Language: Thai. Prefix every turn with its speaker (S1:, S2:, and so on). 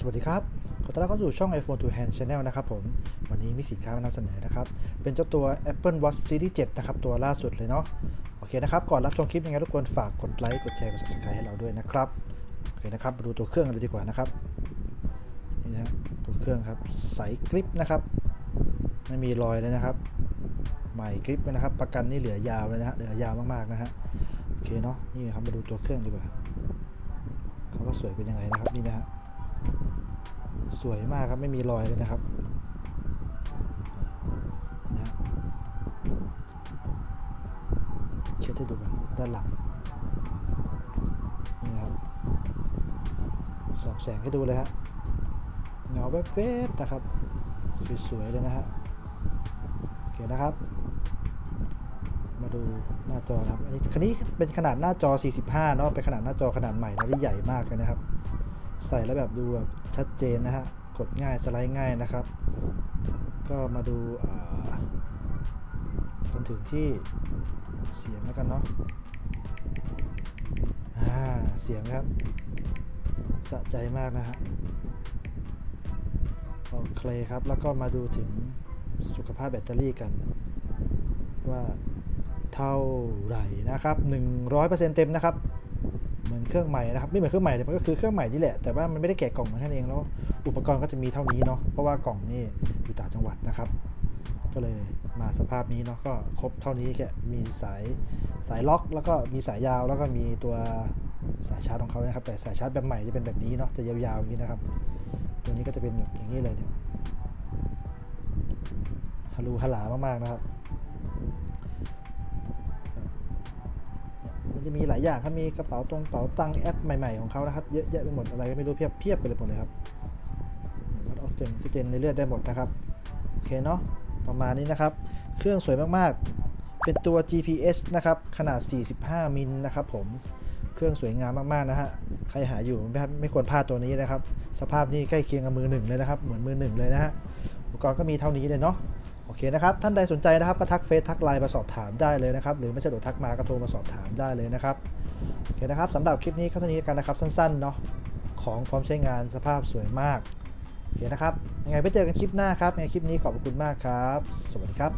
S1: สวัสดีครับ ขอต้อนรับเข้าสู่ช่อง iPhone to Hand Channel นะครับผม วันนี้มีสินค้ามานำเสนอนะครับ เป็นเจ้าตัว Apple Watch Series 7 นะครับ ตัวล่าสุดเลยเนาะ โอเคนะครับ ก่อนรับชมคลิปยังไงทุกคนฝากกดไลค์ กดแชร์ กด subscribe ให้เราด้วยนะครับ โอเคนะครับ มาดูตัวเครื่องกันเลยดีกว่านะครับ นี่นะตัวเครื่องครับ ใสกริปนะครับ ไม่มีรอยเลยนะครับ ใหม่กริปเลยนะครับ ประกันนี่เหลือยาวเลยนะฮะ เหลือยาวมากๆนะฮะ โอเคเนาะ นี่ครับ มาดูตัวเครื่องดีกว่าเขาก็สวยเป็นยังไงนะครับ นี่นะฮะ สวยมากครับไม่มีรอยเลยนะครับนะเช็ดให้ดูกันด้านหลังนี่ครับสองแสงให้ดูเลยฮะเงาแวบๆนะครับสวยๆเลยนะฮะโอเคนะครับ มาดูหน้าจอนะครับอันนี้คันนี้เป็นขนาดหน้าจอ 45 เนาะเป็นขนาดหน้าจอขนาดใหม่แล้วที่ใหญ่มากเลยนะครับ ใส่แล้วแบบดูแบบชัดเจนนะฮะ กดง่ายสไลด์ง่ายนะครับ ก็มาดูจนถึงที่เสียงแล้วกันเนาะอ่าเสียงครับ สะใจมากนะฮะโอเคครับ แล้วก็มาดูถึงสุขภาพแบตเตอรี่กัน ว่าเท่าไหร่นะครับ 100%เต็มนะครับ เหมือนเครื่องใหม่นะครับไม่เหมือนเครื่องใหม่เลยมันก็คือเครื่องใหม่นี่แหละแต่ว่ามันไม่ได้แกะกล่องมาแค่นั้นเองแล้วอุปกรณ์ก็จะมีเท่านี้เนาะเพราะว่ากล่องนี่อยู่ต่างจังหวัดนะครับ ก็เลยมาสภาพนี้เนาะก็ครบเท่านี้แค่มีสายสายล็อก แล้วก็มีสายยาวแล้วก็มีตัวสายชาร์จของเขานะครับแต่สายชาร์จแบบใหม่จะเป็นแบบนี้เนาะจะยาวๆอย่างนี้นะครับ ตัวนี้ก็จะเป็นแบบอย่างนี้เลยเนี่ยฮัลโหลฮัลหลามากๆนะครับ จะมีหลายอย่างครับ มีกระเป๋าตรงเป๋าตังแอปใหม่ๆของเขานะครับ เยอะแยะไปหมดอะไรก็ไม่รู้เพียบเพียบไปเลยหมดเลยครับวัดออกซิเจนซิเจนในเลือดได้หมดนะครับ โอเคเนาะ ประมาณนี้นะครับ เครื่องสวยมากๆ เป็นตัว GPS นะครับ ขนาด 45 มิลนะครับผม เครื่องสวยงามมากๆนะฮะ ใครหาอยู่ไม่ไม่ควรพลาดตัวนี้นะครับ สภาพนี่ใกล้เคียงกับมือหนึ่งเลยนะครับ เหมือนมือหนึ่งเลยนะฮะ อุปกรณ์ก็มีเท่านี้เลยเนาะ โอเคนะครับ ท่านใดสนใจนะครับก็ทักเฟซทักไลน์มาสอบถามได้เลยนะครับ หรือไม่สะดวกทักมาก็โทรมาสอบถามได้เลยนะครับ โอเคนะครับสำหรับคลิปนี้ก็เท่านี้กันนะครับสั้นๆเนาะ ของพร้อมใช้งานสภาพสวยมาก โอเคนะครับ ยังไงไปเจอกันคลิปหน้าครับ ในคลิปนี้ขอบคุณมากครับ สวัสดีครับ